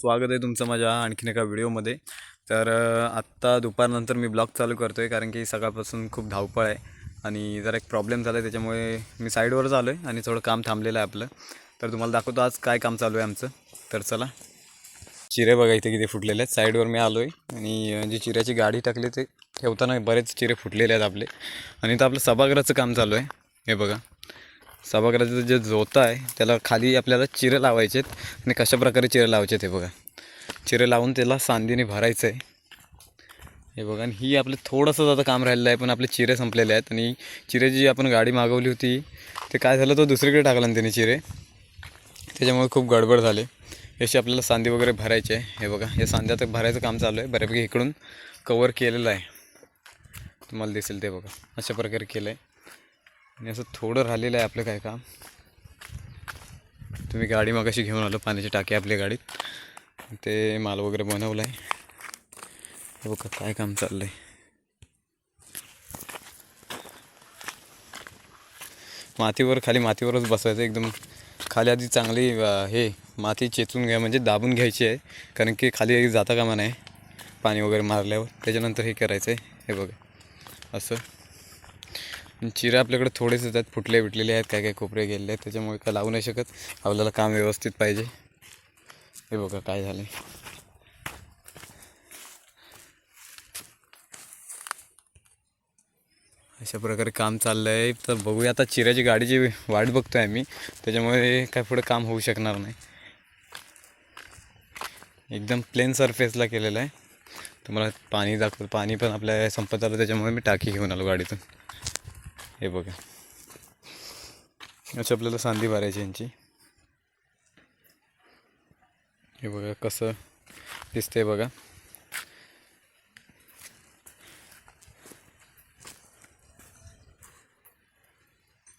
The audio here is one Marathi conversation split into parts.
स्वागत आहे तुमचं माझ्या आणखीन एका व्हिडिओमध्ये. तर आत्ता दुपारनंतर मी ब्लॉग चालू करतो आहे कारण की सकाळपासून खूप धावपळ आहे आणि जरा एक प्रॉब्लेम झाला आहे त्याच्यामुळे मी साईडवरच आलो आहे आणि थोडं काम थांबलेलं आहे आपलं. तर तुम्हाला दाखवतो आज काय काम चालू आहे आमचं. तर चला. चिरे बघा इथे किती फुटलेले आहेत. साईडवर मी आलो आहे आणि जी चिऱ्याची गाडी टाकली ते ठेवताना बरेच चिरे फुटलेले आहेत आपले. आणि तर आपलं सभागृहाचं काम चालू आहे. हे बघा. सभागृहाचं जे जोतं आहे त्याला खाली आपल्याला चिरे लावायचे आहेत आणि कशा प्रकारे चिरे लावायचे आहेत बघा. चिरे लावून त्याला सांधीने भरायचं आहे हे बघा आणि ही आपलं थोडंसंच आता काम राहिलेलं आहे पण आपले चिरे संपलेले आहेत. आणि चिरेची जी आपण गाडी मागवली होती ते काय झालं तो दुसरीकडे टाकला ना त्याने चिरे. त्याच्यामुळे खूप गडबड झाले. याची आपल्याला सांधी वगैरे भरायची आहे. हे बघा हे सांध्यात भरायचं काम चालू आहे. बऱ्यापैकी इकडून कवर केलेलं आहे. तुम्हाला दिसेल ते बघा अशा प्रकारे केलं आहे आणि असं थोडं राहिलेलं आहे आपलं काय काम. तुम्ही गाडी मग अशी घेऊन आलो पाण्याची टाकी आपल्या गाडीत. ते माल वगैरे बनवलं आहे बघ बघा काय काम चाललं आहे मातीवर खाली मातीवरच बसायचं एकदम. खाली आधी चांगली हे माती चेचून घ्या म्हणजे दाबून घ्यायची आहे. कारण की खाली जाता कामा नाही पाणी वगैरे मारल्यावर. त्याच्यानंतर हे करायचं आहे हे बघा. असं. चिरे आपल्याकडे थोडेच येतात फुटले बिटलेले आहेत काय काय कोपरे गेलेले आहेत त्याच्यामुळे काय लावू नाही शकत. आपल्याला काम व्यवस्थित पाहिजे. हे बघा काय झालं अशा प्रकारे काम चाललं आहे तर बघूया आता चिऱ्याची गाडीची वाट बघतो आहे मी त्याच्यामुळे काय पुढे काम होऊ शकणार नाही. एकदम प्लेन सरफेसला केलेलं आहे. तुम्हाला पाणी दाखव पाणी पण आपल्या संपत आलं त्याच्यामुळे मी टाकी घेऊन आलो गाडीतून. हे बघा. अशी आपल्याला सांधी भरायची यांची. हे बघा कसं दिसतंय बघा.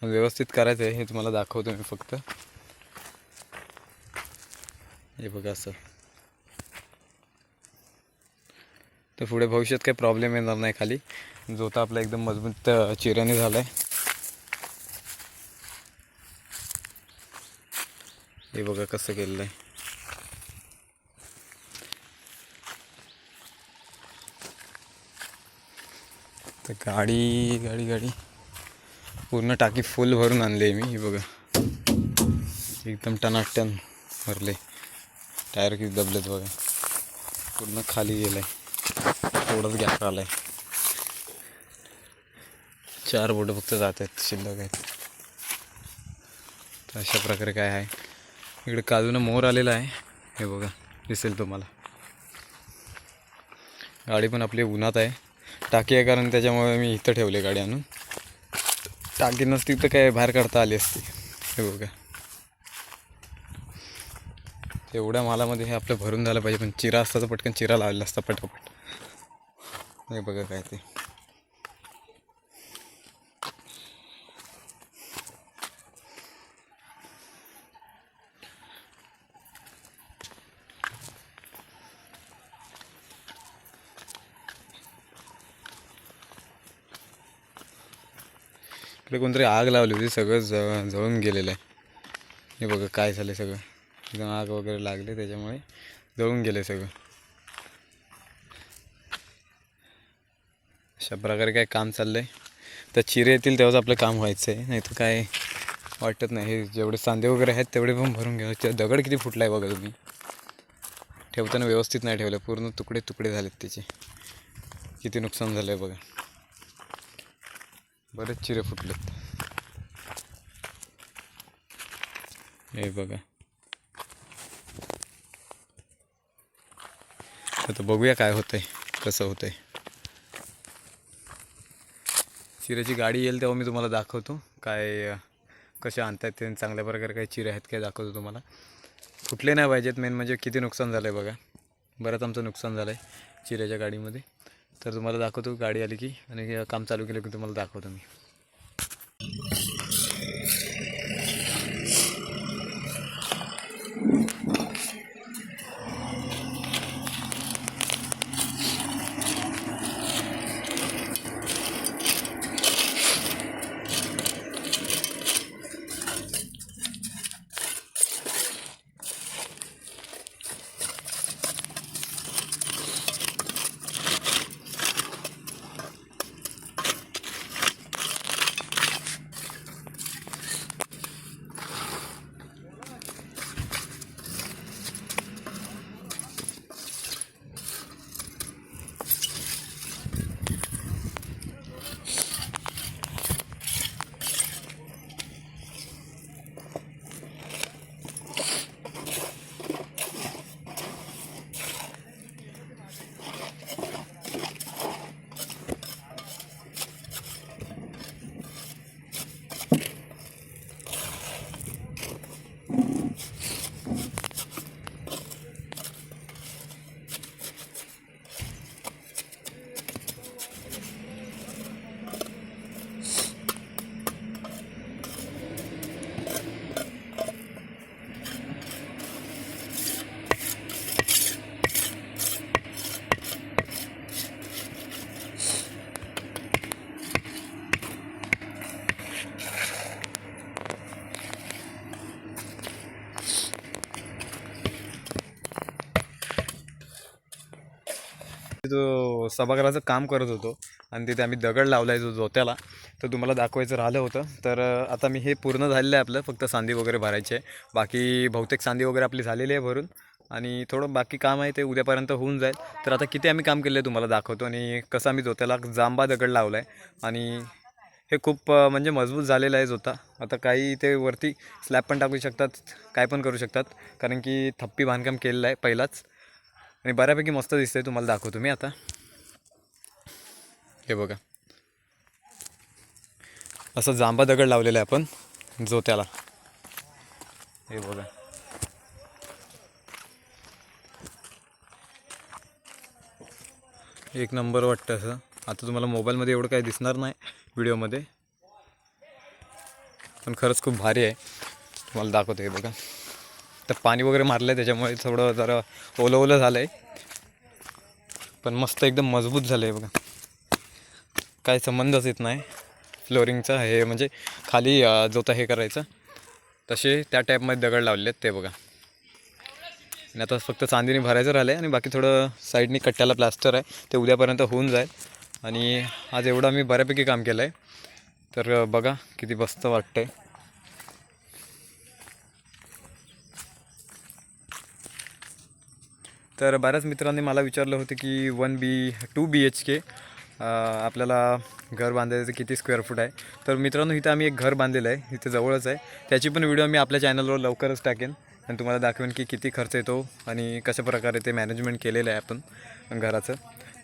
व्यवस्थित करायचं आहे हे तुम्हाला दाखवतो मी फक्त. हे बघा असं. तर पुढे भविष्यात काही प्रॉब्लेम येणार नाही खाली. जो तर आपला एकदम मजबूत चिऱ्याने झाला आहे हे बघा कसं केलेलं आहे. तर गाडी गाडी गाडी. पूर्ण टाकी फुल भरून आणली आहे मी हे बघा. एकदम टनाटन भरले. टायर किती दबलेत बघा. पूर्ण खाली गेलं आहे थोडंच गॅप आला आहे चार बोटं फक्त जात आहेत शिल्लक आहेत तर अशा प्रकारे काय आहे इकडे काजूनं मोर आलेला आहे हे बघा दिसेल तुम्हाला गाडी पण आपली उन्हात आहे टाकी आहे कारण त्याच्यामुळे मी इथं ठेवले गाडी आणून टाकी नसती तर काय बाहेर काढता आली असती हे बघा एवढ्या मालामध्ये हे आपलं भरून झालं पाहिजे पण चिरा असता तर पटकन चिरा लावलेला असता पटापट हे बघा काय ते. इकडे कोणतरी आग लावली होती सगळं जळ जळून गेलेलं आहे. हे बघा काय झालं सगळं. एकदम आग वगैरे लागली त्याच्यामुळे जळून गेले सगळं. अशा प्रकारे काय काम चाललं आहे तर चिरे येतील तेव्हाच आपलं काम व्हायचं आहे नाही तर काय वाटत नाही. हे जेवढे सांधे वगैरे आहेत तेवढे पण भरून घ्या. दगड किती फुटला आहे बघा तुम्ही. ठेवताना व्यवस्थित नाही ठेवलं. पूर्ण तुकडे तुकडे झालेत त्याचे. किती नुकसान झालं आहे बघा. बरेच चिरे फुटलेत. हे बघा. आता बघूया काय होतंय कसं होतंय. चिऱ्याची गाडी येईल तेव्हा मी तुम्हाला दाखवतो. काय कशा कसे ते चांगल्या प्रकारे काही चिरे आहेत काय दाखवतो तुम्हाला. फुटले नाही पाहिजेत. मेन म्हणजे किती नुकसान झालं आहे बघा. बरंच आमचं नुकसान झालं आहे चिऱ्याच्या गाडीमध्ये. तर तुम्हाला दाखवतो. गाडी आली की आणि काम चालू केलं की तुम्हाला दाखवतो मी. सभागृहाचं काम करत होतो आणि तिथे आम्ही दगड लावला आहे जो जोत्याला तर तुम्हाला दाखवायचं राहिलं होतं. तर आता मी हे पूर्ण झालेलं आहे आपलं फक्त सांदी वगैरे भरायची आहे. बाकी बहुतेक सांदी वगैरे आपली झालेली आहे भरून. आणि थोडं बाकी काम आहे ते उद्यापर्यंत होऊन जाईल. तर आता किती आम्ही काम केलं आहे तुम्हाला दाखवतो. आणि कसं आम्ही जोत्याला जांबा दगड लावला आहे आणि हे खूप म्हणजे मजबूत झालेलं आहे जोता. आता काही ते वरती स्लॅब पण टाकू शकतात काय पण करू शकतात. कारण की थप्पी बांधकाम केलेलं आहे पहिलाच. आणि बऱ्यापैकी मस्त दिसतंय तुम्हाला दाखवतो मी आता. हे बघा. असं जांबा दगड लावलेला आहे आपण जो त्याला. हे बघा. एक नंबर वाटतं असं. आता तुम्हाला मोबाईलमध्ये एवढं काही दिसणार नाही व्हिडिओमध्ये. पण खरंच खूप भारी आहे. तुम्हाला दाखवतो हे बघा. तर पाणी वगैरे मारलं आहे त्याच्यामुळे थोडं जरा ओलं ओलं झालं आहे पण मस्त एकदम मजबूत झालं आहे बघा. काय संबंधच येत नाही. फ्लोरिंगचा हे म्हणजे खाली जो तर हे करायचं तसे त्या टाईपमध्ये दगड लावले आहेत ते बघा. आणि आता फक्त चांदीने भरायचं राहिलं आहे आणि बाकी थोडं साईडने कट्ट्याला प्लास्टर आहे ते उद्यापर्यंत होऊन जाईल. आणि आज एवढं आम्ही बऱ्यापैकी काम केलं आहे तर बघा किती मस्त आहे तर बऱ्याच मित्रांनी मला विचारलं होतं की one B two B H K आपल्याला घर बांधायचं किती स्क्वेअर फूट आहे? तर मित्रांनो इथं आम्ही एक घर बांधलेलं आहे. इथे जवळच आहे. त्याची पण व्हिडिओ मी आपल्या चॅनलवर लवकरच टाकेन आणि तुम्हाला दाखवेन की किती खर्च येतो आणि कशा प्रकारे ते मॅनेजमेंट केलेलं आहे आपण घराचं.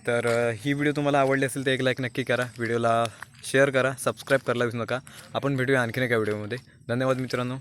तर ही व्हिडिओ तुम्हाला आवडली असेल तर एक लाईक नक्की करा. व्हिडिओला शेअर करा सबस्क्राईब करायला विसरू नका. आपण भेटूया आणखीन एका व्हिडिओमध्ये. धन्यवाद मित्रांनो.